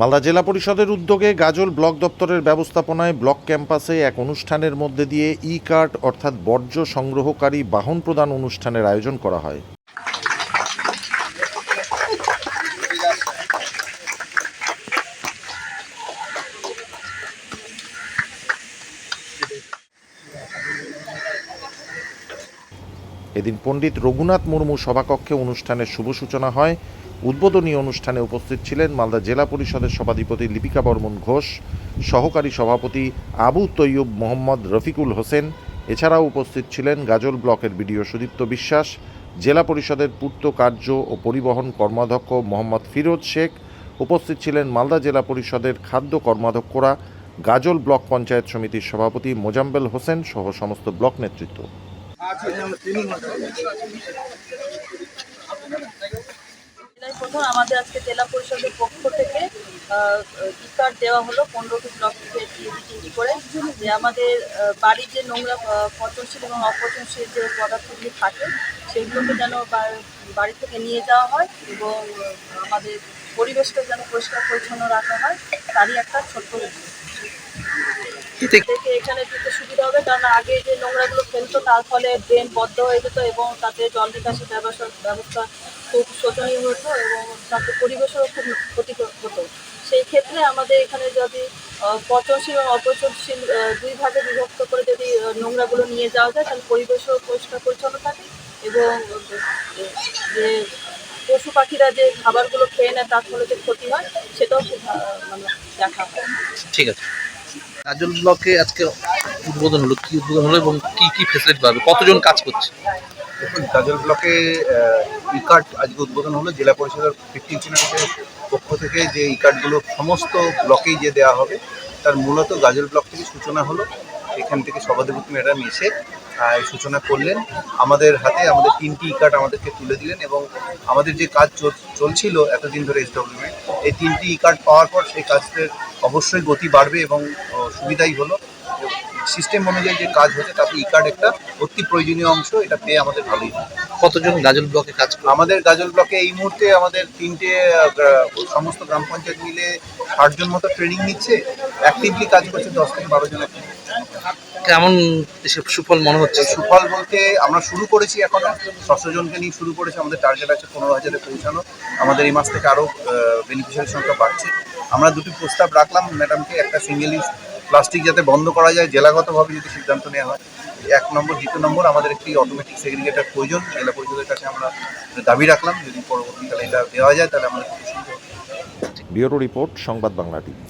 মালদা জেলা পরিষদের উদ্যোগে গাজল ব্লক দপ্তরের ব্যবস্থাপনায় ব্লক ক্যাম্পাসে এক অনুষ্ঠানের মধ্যে দিয়ে ই কার্ড অর্থাৎ বর্জ্য সংগ্রহকারী বাহন প্রদান অনুষ্ঠানের আয়োজন করা হয়। এদিন পণ্ডিত রঘুনাথ মুর্মু সভাকক্ষে অনুষ্ঠানের শুভ সূচনা হয়। উদ্বোধনী অনুষ্ঠানে উপস্থিত ছিলেন মালদা জেলা পরিষদের সভাধিপতি লিপিকা বর্মন ঘোষ, সহকারী সভাপতি আবু তৈয়ব মোহাম্মদ রফিকুল হোসেন, এছাড়াও উপস্থিত ছিলেন গাজল ব্লকের বিডিও সুদীপ্ত বিশ্বাস, জেলা পরিষদের পূর্ত কার্য ও পরিবহন কর্মাধ্যক্ষ মোহাম্মদ ফিরোজ শেখ, উপস্থিত ছিলেন মালদা জেলা পরিষদের খাদ্য কর্মাধ্যক্ষরা, গাজল ব্লক পঞ্চায়েত সমিতির সভাপতি মোজাম্বেল হোসেন সহ সমস্ত ব্লক নেতৃত্ব। প্রথম আমাদের আজকে জেলা পরিষদের পক্ষ থেকে কার্ড দেওয়া হলো পনেরোটি ব্লক তিনটি করে। যে আমাদের বাড়ির যে নোংরা পচনশীল এবং অপচনশীল যে পদার্থগুলি থাকে, সেগুলোকে যেন বাড়ি থেকে নিয়ে যাওয়া হয় এবং আমাদের পরিবেশকে যেন পরিষ্কার পরিচ্ছন্ন রাখা হয়, তারই একটা ছোট্ট থেকে এখানে দিতে সুবিধা হবে, কারণ আগে যে নোংরাগুলো ফেলতো, তার ফলে ড্রেন বদ্ধ হয়ে যেত এবং তাতে জল নিকাশি ব্যবস্থা ব্যবস্থা খুব শোচনীয় হতো এবং তাতে পরিবেশেরও খুব ক্ষতি হতো সেই ক্ষেত্রে আমাদের এখানে যদি পচনশীল এবং অপচনশীল দুই ভাগে বিভক্ত করে যদি নোংরাগুলো নিয়ে যাওয়া যায় তাহলে পরিবেশও পরিষ্কার পরিচ্ছন্ন থাকে এবং যে পশু পাখিরা যে খাবারগুলো খেয়ে নেয় তার ফলে যে ক্ষতি হয় সেটাও খুব মানে দেখা হয়। ঠিক আছে। কাজল ব্লকে আজকে উদ্বোধন হলো কি উদ্বোধন হলো এবং কি কি ফেসিলিটি পাবে? কতজন কাজ করছে? দেখুন গাজল ব্লকে ই কার্ড আজকে উদ্বোধন হলো, জেলা পরিষদের ফিফটিন সিনারিসের পক্ষ থেকে যে ই কার্ডগুলো সমস্ত ব্লকেই যে দেওয়া হবে, তার মূলত গাজল ব্লক থেকে সূচনা হলো। এখান থেকে সভাধিপতি ম্যাডাম এসে সূচনা করলেন। আমাদের হাতে আমাদের তিনটি ই কার্ড আমাদেরকে তুলে দিলেন এবং আমাদের যে কাজ চল- চলছিল এতদিন ধরে এসডব্লিউএ এই তিনটি ই কার্ড পাওয়ার পর সেই কাজের অবশ্যই গতি বাড়বে এবং সুবিধাই হলো। সিস্টেম অনুযায়ী যে কাজ হচ্ছে, তাতে ই কার্ড একটা অতি প্রয়োজনীয় অংশ, এটা পেয়ে আমাদের ভালোই লাগে। কতজন গাজল ব্লকে কাজ করে? আমাদের গাজল ব্লকে এই মুহূর্তে আমাদের তিনটে সমস্ত গ্রাম পঞ্চায়েত মিলে ষাট জন মতো ট্রেনিং নিচ্ছে। অ্যাক্টিভলি কাজ করছে দশ থেকে বারো জন। কেমন সুফল মনে হচ্ছে? সুফল বলতে আমরা শুরু করেছি এখন। ছশো জনকে নিয়ে শুরু করেছি। আমাদের টার্গেট আছে পনেরো হাজারে পৌঁছানো। আমাদের এই মাস থেকে আরও বেনিফিশিয়ারি সংখ্যা বাড়ছে। আমরা দুটি প্রস্তাব রাখলাম ম্যাডামকে। একটা সিঙ্গেল ইউজ প্লাস্টিক যাতে বন্ধ করা যায় জেলাগতভাবে যদি সিদ্ধান্ত নেওয়া হয়। এক নম্বর, দ্বিতীয় নম্বর আমাদের একটি অটোমেটিক সেগ্রিগেটার প্রয়োজন, জেলা পরিষদের কাছে আমরা দাবি রাখলাম, যদি পরবর্তীকালে এটা দেওয়া যায়, তাহলে আমাদের। ব্যুরো রিপোর্ট, সংবাদ বাংলা টিভি